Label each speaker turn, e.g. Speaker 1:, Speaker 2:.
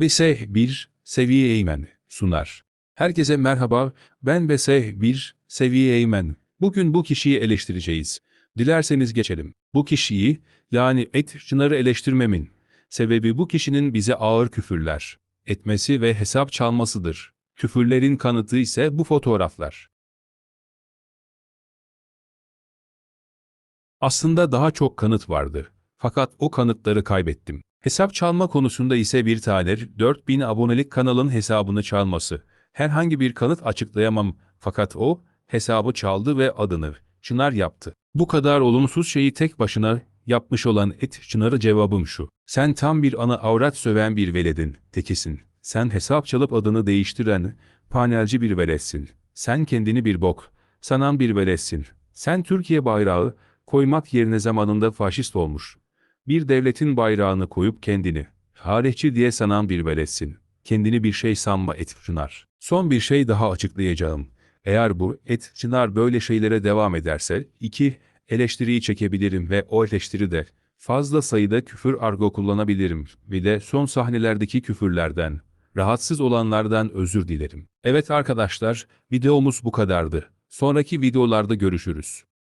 Speaker 1: BS 1 Seviye Eğmen sunar. Herkese merhaba, ben BS 1 Seviye Eğmen. Bugün bu kişiyi eleştireceğiz. Dilerseniz geçelim. Bu kişiyi, yani et Çınar'ı eleştirmemin sebebi bu kişinin bize ağır küfürler etmesi ve hesap çalmasıdır. Küfürlerin kanıtı ise bu fotoğraflar. Aslında daha çok kanıt vardı. Fakat o kanıtları kaybettim. Hesap çalma konusunda ise bir tane 4000 abonelik kanalın hesabını çalması. Herhangi bir kanıt açıklayamam fakat o hesabı çaldı ve adını Çınar yaptı. Bu kadar olumsuz şeyi tek başına yapmış olan et Çınar'a cevabım şu. Sen tam bir ana avrat söven bir veledin, tekisin. Sen hesap çalıp adını değiştiren, panelci bir veletsin. Sen kendini bir bok, sanan bir veletsin. Sen Türkiye bayrağı koymak yerine zamanında faşist olmuş. Bir devletin bayrağını koyup kendini, tarihçi diye sanan bir veletsin. Kendini bir şey sanma et Çınar. Son bir şey daha açıklayacağım. Eğer bu et Çınar böyle şeylere devam ederse, iki, eleştiriyi çekebilirim ve o eleştiride fazla sayıda küfür argo kullanabilirim. Bir de son sahnelerdeki küfürlerden, rahatsız olanlardan özür dilerim. Evet arkadaşlar, videomuz bu kadardı. Sonraki videolarda görüşürüz.